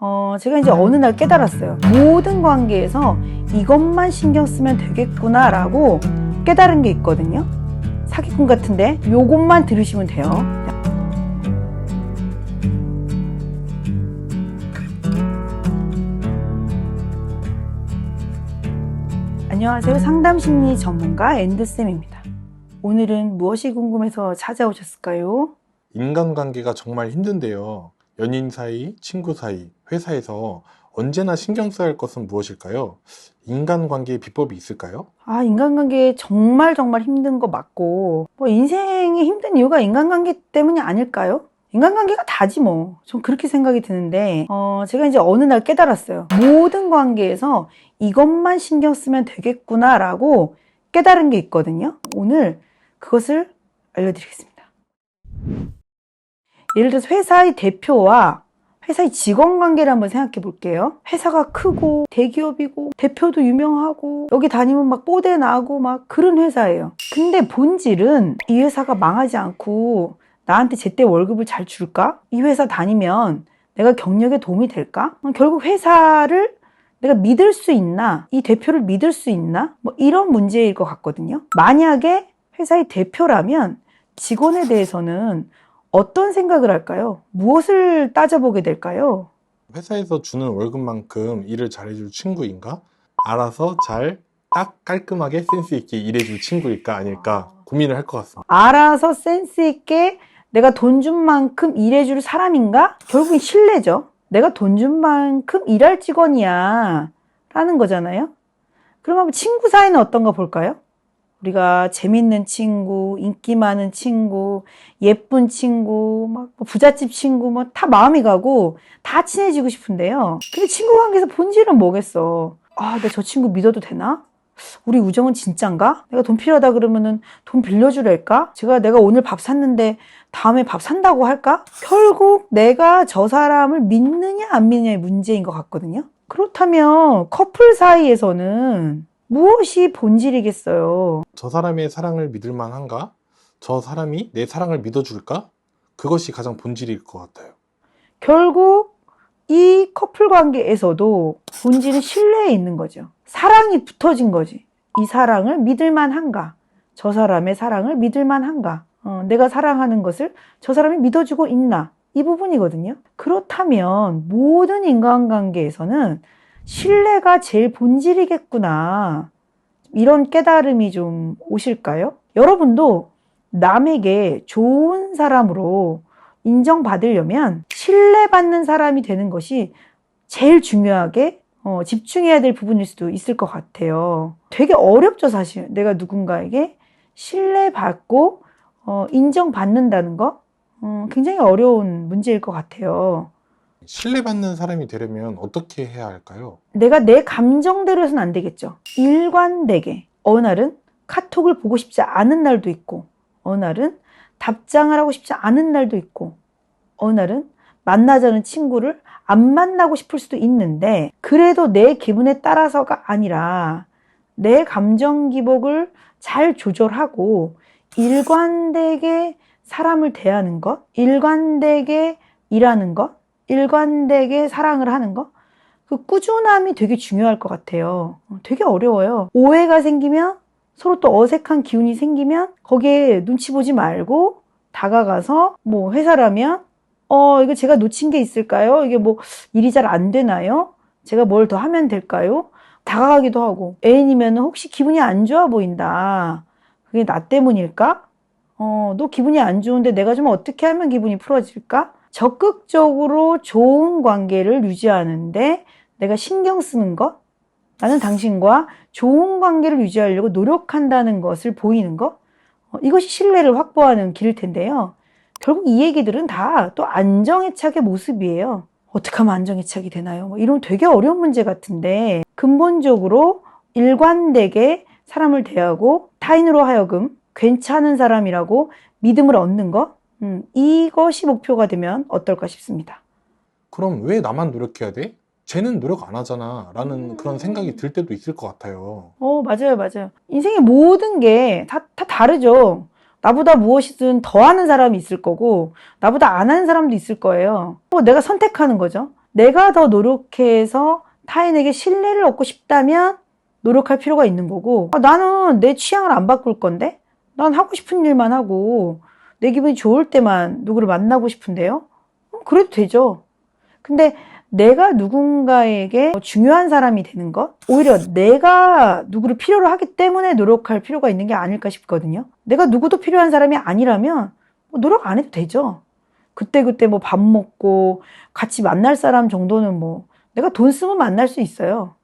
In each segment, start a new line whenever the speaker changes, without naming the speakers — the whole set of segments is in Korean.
어, 제가 이제 어느 날 깨달았어요. 모든 관계에서 이것만 신경 쓰면 되겠구나라고 깨달은 게 있거든요. 사기꾼 같은데 요것만 들으시면 돼요. 안녕하세요. 상담심리 전문가 앤드쌤입니다. 오늘은 무엇이 궁금해서 찾아오셨을까요?
인간관계가 정말 힘든데요. 연인 사이, 친구 사이, 회사에서 언제나 신경 써야 할 것은 무엇일까요? 인간관계의 비법이 있을까요?
아, 인간관계 정말 정말 힘든 거 맞고, 뭐 인생이 힘든 이유가 인간관계 때문이 아닐까요? 인간관계가 다지 뭐. 좀 그렇게 생각이 드는데, 어, 제가 이제 어느 날 깨달았어요. 모든 관계에서 이것만 신경 쓰면 되겠구나라고 깨달은 게 있거든요. 오늘 그것을 알려드리겠습니다. 예를 들어서 회사의 대표와 회사의 직원 관계를 한번 생각해 볼게요. 회사가 크고 대기업이고 대표도 유명하고 여기 다니면 막 뽀대 나고 막 그런 회사예요. 근데 본질은 이 회사가 망하지 않고 나한테 제때 월급을 잘 줄까? 이 회사 다니면 내가 경력에 도움이 될까? 어, 결국 회사를 내가 믿을 수 있나? 이 대표를 믿을 수 있나? 뭐 이런 문제일 것 같거든요. 만약에 회사의 대표라면 직원에 대해서는 어떤 생각을 할까요? 무엇을 따져보게 될까요?
회사에서 주는 월급만큼 일을 잘해줄 친구인가? 알아서 잘, 딱 깔끔하게 센스 있게 일해줄 친구일까 아닐까 고민을 할 것 같습니다.
알아서 센스 있게 내가 돈 준 만큼 일해줄 사람인가? 결국엔 신뢰죠. 내가 돈 준 만큼 일할 직원이야. 라는 거잖아요. 그럼 한번 친구 사이는 어떤가 볼까요? 우리가 재밌는 친구, 인기 많은 친구, 예쁜 친구, 막뭐 부잣집 친구, 뭐 다 마음이 가고 다 친해지고 싶은데요. 근데 친구 관계에서 본질은 뭐겠어? 아, 내가 저 친구 믿어도 되나? 우리 우정은 진짠가? 내가 돈 필요하다 그러면은 돈 빌려주랄까? 제가 내가 오늘 밥 샀는데 다음에 밥 산다고 할까? 결국 내가 저 사람을 믿느냐 안 믿느냐의 문제인 것 같거든요. 그렇다면 커플 사이에서는 무엇이 본질이겠어요?
저 사람의 사랑을 믿을 만한가? 저 사람이 내 사랑을 믿어줄까? 그것이 가장 본질일 것 같아요.
결국 이 커플 관계에서도 본질은 신뢰에 있는 거죠. 사랑이 붙어진 거지. 이 사랑을 믿을 만한가? 저 사람의 사랑을 믿을 만한가? 어, 내가 사랑하는 것을 저 사람이 믿어주고 있나? 이 부분이거든요. 그렇다면 모든 인간관계에서는 신뢰가 제일 본질이겠구나. 이런 깨달음이 좀 오실까요? 여러분도 남에게 좋은 사람으로 인정받으려면 신뢰받는 사람이 되는 것이 제일 중요하게 어, 집중해야 될 부분일 수도 있을 것 같아요. 되게 어렵죠, 사실. 내가 누군가에게 신뢰받고 어, 인정받는다는 거 어, 굉장히 어려운 문제일 것 같아요.
신뢰받는 사람이 되려면 어떻게 해야 할까요?
내가 내 감정대로 해서는 안 되겠죠. 일관되게 어느 날은 카톡을 보고 싶지 않은 날도 있고 어느 날은 답장을 하고 싶지 않은 날도 있고 어느 날은 만나자는 친구를 안 만나고 싶을 수도 있는데 그래도 내 기분에 따라서가 아니라 내 감정 기복을 잘 조절하고 일관되게 사람을 대하는 것, 일관되게 일하는 것, 일관되게 사랑을 하는 것, 그 꾸준함이 되게 중요할 것 같아요. 어, 되게 어려워요. 오해가 생기면 서로 또 어색한 기운이 생기면 거기에 눈치 보지 말고 다가가서 뭐 회사라면 어 이거 제가 놓친 게 있을까요? 이게 뭐 일이 잘 안 되나요? 제가 뭘 더 하면 될까요? 다가가기도 하고 애인이면 혹시 기분이 안 좋아 보인다. 그게 나 때문일까? 어, 너 기분이 안 좋은데 내가 좀 어떻게 하면 기분이 풀어질까? 적극적으로 좋은 관계를 유지하는데 내가 신경 쓰는 것, 나는 당신과 좋은 관계를 유지하려고 노력한다는 것을 보이는 것, 어, 이것이 신뢰를 확보하는 길일 텐데요. 결국 이 얘기들은 다 또 안정애착의 모습이에요. 어떻게 하면 안정애착이 되나요? 뭐 이런 되게 어려운 문제 같은데 근본적으로 일관되게 사람을 대하고 타인으로 하여금 괜찮은 사람이라고 믿음을 얻는 것, 음, 이것이 목표가 되면 어떨까 싶습니다.
그럼 왜 나만 노력해야 돼? 쟤는 노력 안 하잖아. 라는
음.
그런 생각이 들 때도 있을 것 같아요.
어, 맞아요, 맞아요. 인생의 모든 게 다, 다 다르죠. 나보다 무엇이든 더 하는 사람이 있을 거고, 나보다 안 하는 사람도 있을 거예요. 뭐 내가 선택하는 거죠. 내가 더 노력해서 타인에게 신뢰를 얻고 싶다면 노력할 필요가 있는 거고 아, 나는 내 취향을 안 바꿀 건데 난 하고 싶은 일만 하고 내 기분이 좋을 때만 누구를 만나고 싶은데요. 음, 그래도 되죠. 근데 내가 누군가에게 중요한 사람이 되는 것, 오히려 내가 누구를 필요로 하기 때문에 노력할 필요가 있는 게 아닐까 싶거든요. 내가 누구도 필요한 사람이 아니라면 뭐 노력 안 해도 되죠. 그때그때 뭐 밥 먹고 같이 만날 사람 정도는 뭐 내가 돈 쓰면 만날 수 있어요.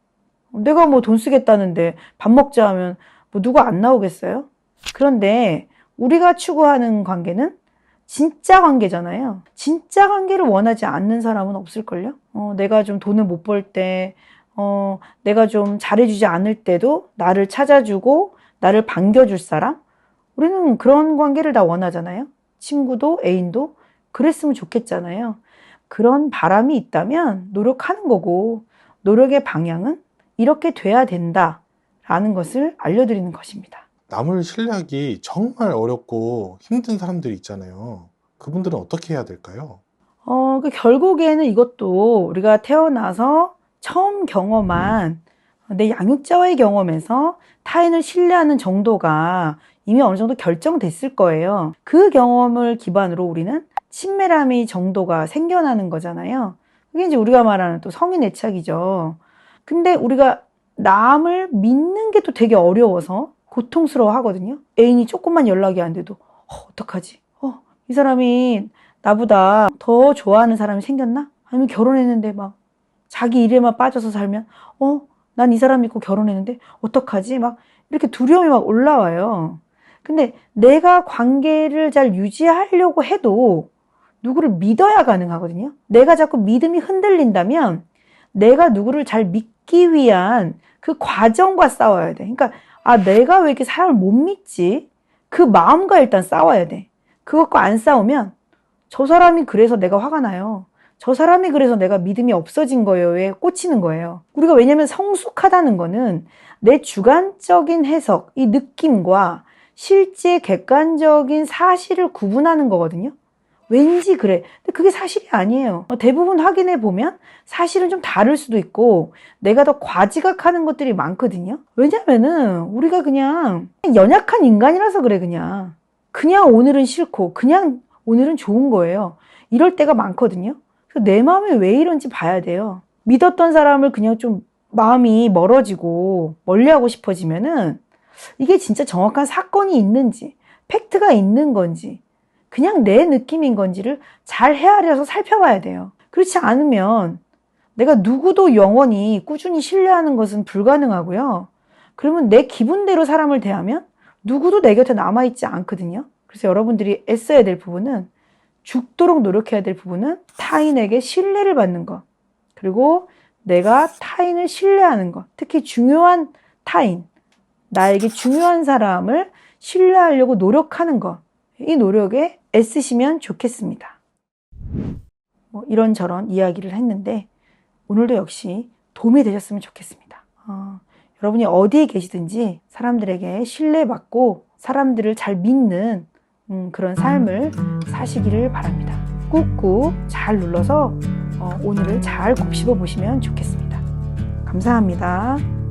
내가 뭐 돈 쓰겠다는데 밥 먹자 하면 뭐 누가 안 나오겠어요? 그런데 우리가 추구하는 관계는 진짜 관계잖아요. 진짜 관계를 원하지 않는 사람은 없을걸요? 어, 내가 좀 돈을 못 벌 때, 어, 내가 좀 잘해주지 않을 때도 나를 찾아주고 나를 반겨줄 사람? 우리는 그런 관계를 다 원하잖아요. 친구도 애인도 그랬으면 좋겠잖아요. 그런 바람이 있다면 노력하는 거고, 노력의 방향은 이렇게 돼야 된다라는 것을 알려드리는 것입니다.
남을 신뢰하기 정말 어렵고 힘든 사람들이 있잖아요. 그분들은 어떻게 해야 될까요?
어, 그 결국에는 이것도 우리가 태어나서 처음 경험한 내 양육자와의 경험에서 타인을 신뢰하는 정도가 이미 어느 정도 결정됐을 거예요. 그 경험을 기반으로 우리는 친밀함의 정도가 생겨나는 거잖아요. 그게 이제 우리가 말하는 또 성인 애착이죠. 근데 우리가 남을 믿는 게 또 되게 어려워서 고통스러워 하거든요. 애인이 조금만 연락이 안 돼도, 어, 어떡하지? 어, 이 사람이 나보다 더 좋아하는 사람이 생겼나? 아니면 결혼했는데 막 자기 일에만 빠져서 살면, 어, 난 이 사람 믿고 결혼했는데 어떡하지? 막 이렇게 두려움이 막 올라와요. 근데 내가 관계를 잘 유지하려고 해도 누구를 믿어야 가능하거든요. 내가 자꾸 믿음이 흔들린다면 내가 누구를 잘 믿기 위한 그 과정과 싸워야 돼. 그러니까 아 내가 왜 이렇게 사람을 못 믿지? 그 마음과 일단 싸워야 돼. 그것과 안 싸우면 저 사람이 그래서 내가 화가 나요. 저 사람이 그래서 내가 믿음이 없어진 거예요에 꽂히는 거예요. 우리가 왜냐면 성숙하다는 거는 내 주관적인 해석, 이 느낌과 실제 객관적인 사실을 구분하는 거거든요. 왠지 그래. 근데 그게 사실이 아니에요. 어, 대부분 확인해 보면 사실은 좀 다를 수도 있고 내가 더 과지각하는 것들이 많거든요. 왜냐면은 우리가 그냥 연약한 인간이라서 그래 그냥. 그냥 오늘은 싫고 그냥 오늘은 좋은 거예요. 이럴 때가 많거든요. 그래서 내 마음이 왜 이런지 봐야 돼요. 믿었던 사람을 그냥 좀 마음이 멀어지고 멀리하고 싶어지면은 이게 진짜 정확한 사건이 있는지 팩트가 있는 건지 그냥 내 느낌인 건지를 잘 헤아려서 살펴봐야 돼요. 그렇지 않으면 내가 누구도 영원히 꾸준히 신뢰하는 것은 불가능하고요. 그러면 내 기분대로 사람을 대하면 누구도 내 곁에 남아있지 않거든요. 그래서 여러분들이 애써야 될 부분은 죽도록 노력해야 될 부분은 타인에게 신뢰를 받는 것. 그리고 내가 타인을 신뢰하는 것. 특히 중요한 타인, 나에게 중요한 사람을 신뢰하려고 노력하는 것. 이 노력에 애쓰시면 좋겠습니다. 뭐 이런저런 이야기를 했는데 오늘도 역시 도움이 되셨으면 좋겠습니다. 어, 여러분이 어디에 계시든지 사람들에게 신뢰받고 사람들을 잘 믿는 음, 그런 삶을 사시기를 바랍니다. 꾹꾹 잘 눌러서 어, 오늘을 잘 곱씹어 보시면 좋겠습니다. 감사합니다.